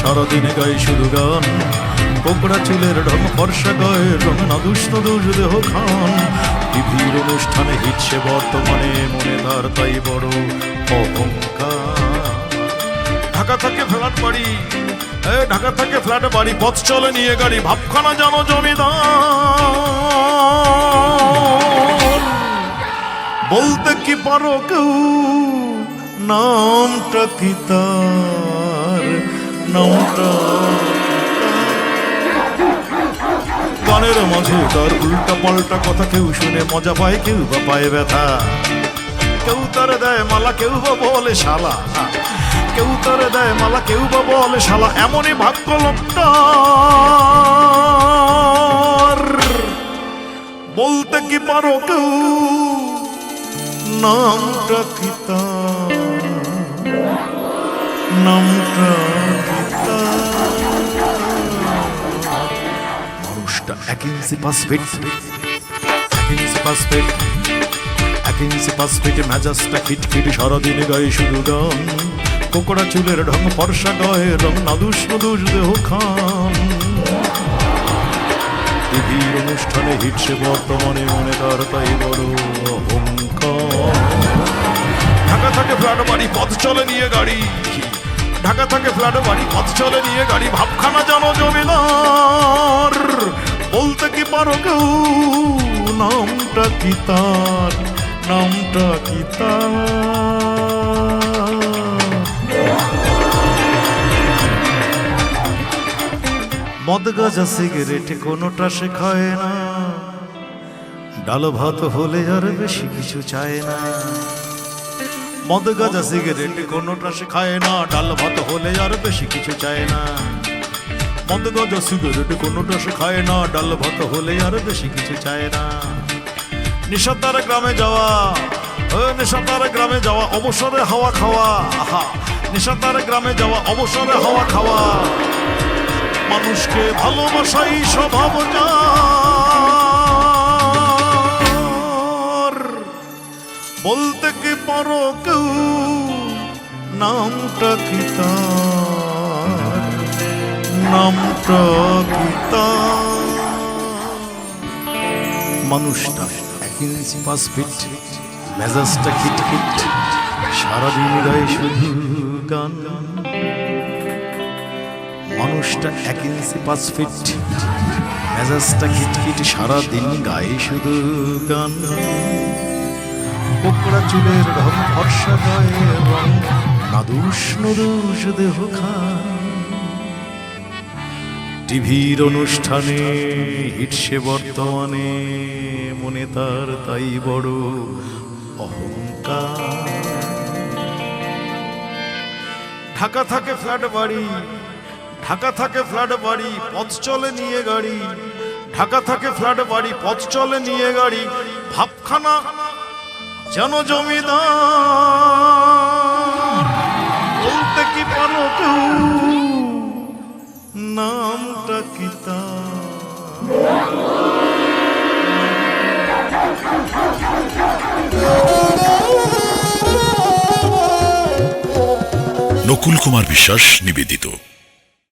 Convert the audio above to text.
সারাদিনে শুধু গান। চুলের অনুষ্ঠানে হিটছে বর্তমানে, মনে তার তাই বড় ঢাকা থেকে ফ্ল্যাট বাড়ি ঢাকা থেকে ফ্ল্যাট বাড়ি, পথ চলে নিয়ে গাড়ি, ভাবখানা জানো জমিদার। বলতে কি পারো কেউ? নামটা কি তার নামটা গানের মাঝে তার উল্টা পাল্টা কথা কেউ শুনে মজা পায়, কেউ বা পায় ব্যথা। কেউ তার দেয় মালা, কেউ বা বলে শালা। কেউ তার দেয় মালা, কেউ বা বলে শালা, এমনই ভাগ্য লোকটার। বলতে কি পারো কেউ? তার? নামটা কি তার? মানুষটা এক ইঞ্চি পাঁচ ফিট এক ইঞ্চি পাঁচ ফিট এক ইঞ্চি পাঁচ ফিটে মেজাজটা খিটখিট সারাদিনে গায়ে শুধু গান কোকড়া চুলের ঢং, ফর্সা গায়ে রং, নাদুস নদুস দেহ খান টিভির অনুষ্ঠানে হিটসে বর্তমানে মনে তার তাই বড় ঢাকা থেকে ফ্ল্যাট বাড়ি, পথ চলে নিয়ে গাড়ি। ঢাকা থেকে ফ্ল্যাট বাড়ি, পথ চলে নিয়ে গাড়ি, ভাবখানা জানো জমিদার। বলতে কি পারো কেউ? নামটা কি তার? নামটা কি তার? মদ গাজা সিগারেট কোনোটা সে খায় না। ডাল ভাত হলে আর বেশি কিছু চায় না। মদ গাজা সিগারেট কোনোটা সে খায় না। ডাল ভাত হলে আর বেশি কিছু চায় না। মদ গাজা সিগারেট কোনোটা সে খায় না। ডাল ভাত হলে আর বেশি কিছু চায় না। নিশাতার গ্রামে যাওয়া নিশাতার গ্রামে যাওয়া, অবসরে হাওয়া খাওয়া, আহা। নিশাতার গ্রামে যাওয়া, অবসরে হাওয়া খাওয়া। মানুষকে ভালোবাসাই স্বভাব বলতে কি পারো কেউ? নামটা কি তার? নামটা কি তার? মানুষটা এক ইঞ্চি পাঁচ ফিট, মেজাজটা খিটখিট সারাদিন গায়ে শুধু গান গান। মানুষটা এক ইঞ্চি পাঁচ ফিট। মেজাজটা খিটখিট সারাদিন গায়ে শুধু গান। কোকড়া চুলের ঢং ফর্সা গায়ে রং, নাদুস নদুস দেহ টিভির অনুষ্ঠানে হিটসে বর্তমানে, মনে তার তাই বড় অহংকার। ঢাকা থাকে ফ্ল্যাট বাড়ি ঢাকা থাকে ফ্ল্যাট বাড়ি, পথ চলে নিয়ে গাড়ি। ঢাকা থাকে ফ্ল্যাট বাড়ি, পথ চলে নিয়ে গাড়ি। ভাবখানা যেন জমিদার। বলতে কি পারো কেউ? নামটা কিতা নকুল কুমার বিশ্বাস নিবেদিত।